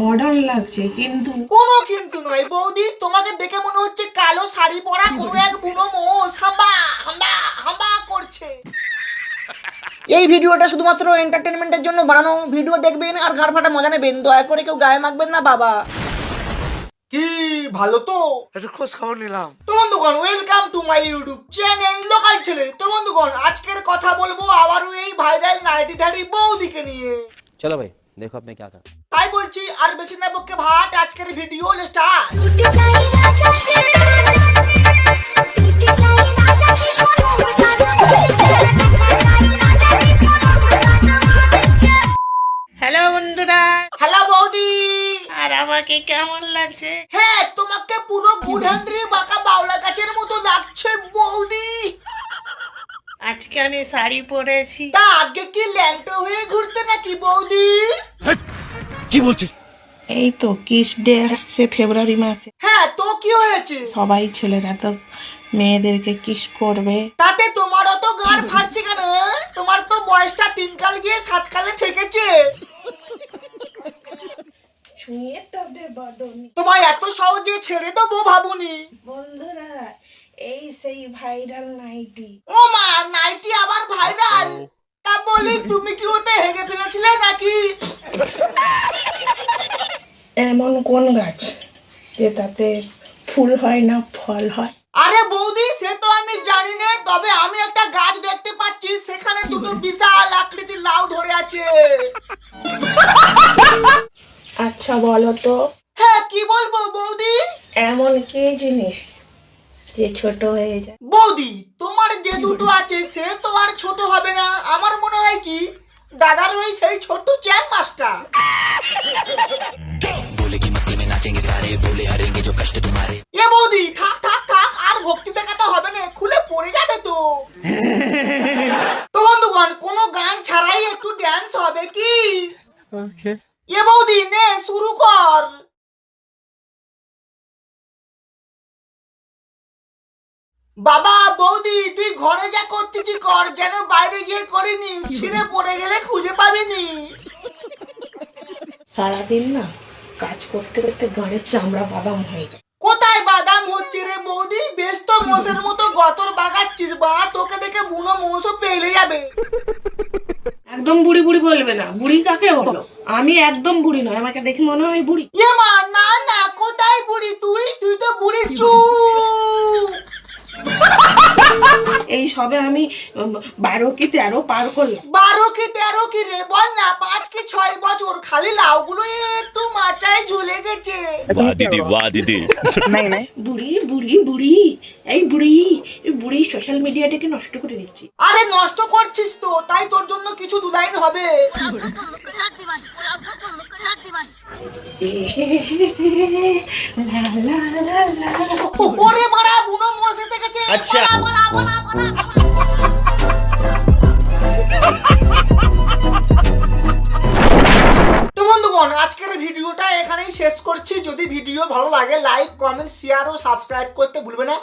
Modern লাগছে কিন্তু কোনো কিন্তু নয়। বৌদি তোমাকে দেখে মনে হচ্ছে কালো শাড়ি পরা কোনো এক বুড়ো মোষ। হাম্বা হাম্বা হাম্বা করছে। এই ভিডিওটা শুধুমাত্র এন্টারটেনমেন্টের জন্য বানানো। ভিডিও দেখবেন আর ঘাড় ফাটা মজা নেবেন। দয়া করে কেউ গায়ে মাখবেন না বাবা। কি ভালো তো? একটু খোঁজ খবর নিলাম। তো বন্ধুগণ welcome to my YouTube channel local ছেলে। তো বন্ধুগণ আজকের কথা বলব আবারও এই ভাইরাল নাইটি ধারি বৌদিকে নিয়ে। চলো ভাই। देखो अब मैं क्या कर তাই বলছি আর বেশি না বকে ভাট আজকের ভিডিও স্টার্ট टूट जाए राजा की टूट जाए राजा की बोलो मसाला राजा की बोलो হ্যালো বন্ধুরা হ্যালো বৌদি আর আমাকে কেমন লাগছে হ্যাঁ তোমাকে পুরো গুড়ান্ডি বাঁকা বাউলা গাছের মতো লাগছে বৌদি আজকে আমি শাড়ি পরেছি তা আগে কি ল্যাংটো হয়ে ঘুরতে নাকি বৌদি কি বলছিস? এই তো কিস ডে আসছে ফেব্রুয়ারি মাসে। হ্যাঁ তো কি হয়েছে? সবাই ছেলেরা তো মেয়েদেরকে কিস করবে। তাতে তোমারও তো গাড় ফাটছে কেন তোমার তো বয়সটা তিন কাল গিয়ে সাত কালে ঠেকেছে। শুয়ে তবে বদনি। তোমায় এত সহজে ছেড়ে দেবো ভাবুনি। বন্ধুরা এই সেই ভাইরাল নাইটি। ও মা নাইটি আবার ভাইরাল? তা বলি তুমি কি ওতে হেগে ফেলেছিলে নাকি? এমন কোন গাছ যে তাতে ফুল হয় না ফল হয়? আরে বৌদি সে তো আমি জানি না তবে আমি একটা গাছ দেখতে পাচ্ছি সেখানে দুটো বিশাল আকৃতির লাউ ধরে আছে। আচ্ছা বলো তো। হ্যাঁ কি বলব বৌদি? এমন কি জিনিস যে ছোট হয়ে যায়? বৌদি তোমার যে দুটো আছে সে তো আর ছোট হবে না। আমার মনে হয় কি দাদার ওই সেই ছোট্ট চ্যাং মাছটা। এ বৌদি থাক থাক থাক আর ভক্তি দেখাতে হবে না খুলে পড়ে যাবে তো। তো বন্ধুগণ কোনো গান ছাড়াই একটু ড্যান্স হবে কি? এ বৌদি নে শুরু কর। বাবা বৌদি তুই ঘরে যা করতেছি কর যেন বাইরে গিয়ে করিনি ছিঁড়ে পড়ে গেলে খুঁজে পাবিনি। সারাদিন না কাজ করতে করতে গাড়ির চামড়া বাদাম হয়ে যায়। কোথায় বাদাম হচ্ছে রে বৌদি? বেশ তো মোষের মতো গতর বাগাচ্ছিস বা তোকে দেখে বুনো মোষও পেলে যাবে। একদম বুড়ি বুড়ি বলবে না বুড়ি কাকে বলো? আমি একদম বুড়ি নয় আমাকে দেখে মনে হয় বুড়ি। মা না না কোথায় বুড়ি তুই? তুই তো বুড়ি চু সবে আমি বারো কি তেরো পার করলাম বারো কি তেরো কি রে বল না পাঁচ কি ছয় বছর খালি লাউগুলো একটু মাচায় ঝুলে গেছে দিদি দিদি বুড়ি বুড়ি বুড়ি এই বুড়ি বুড়ি সোশ্যাল মিডিয়াটাকে নষ্ট করে দিচ্ছি আরে নষ্ট করছিস তো তাই তোর জন্য কিছু দুলাইন হবে ওরে মারা বুনো মশে থেকে আচ্ছা। তো বন্ধুগণ আজকের ভিডিওটা এখানেই শেষ করছি। যদি ভিডিও ভালো লাগে লাইক কমেন্ট শেয়ার ও সাবস্ক্রাইব করতে ভুলবে না।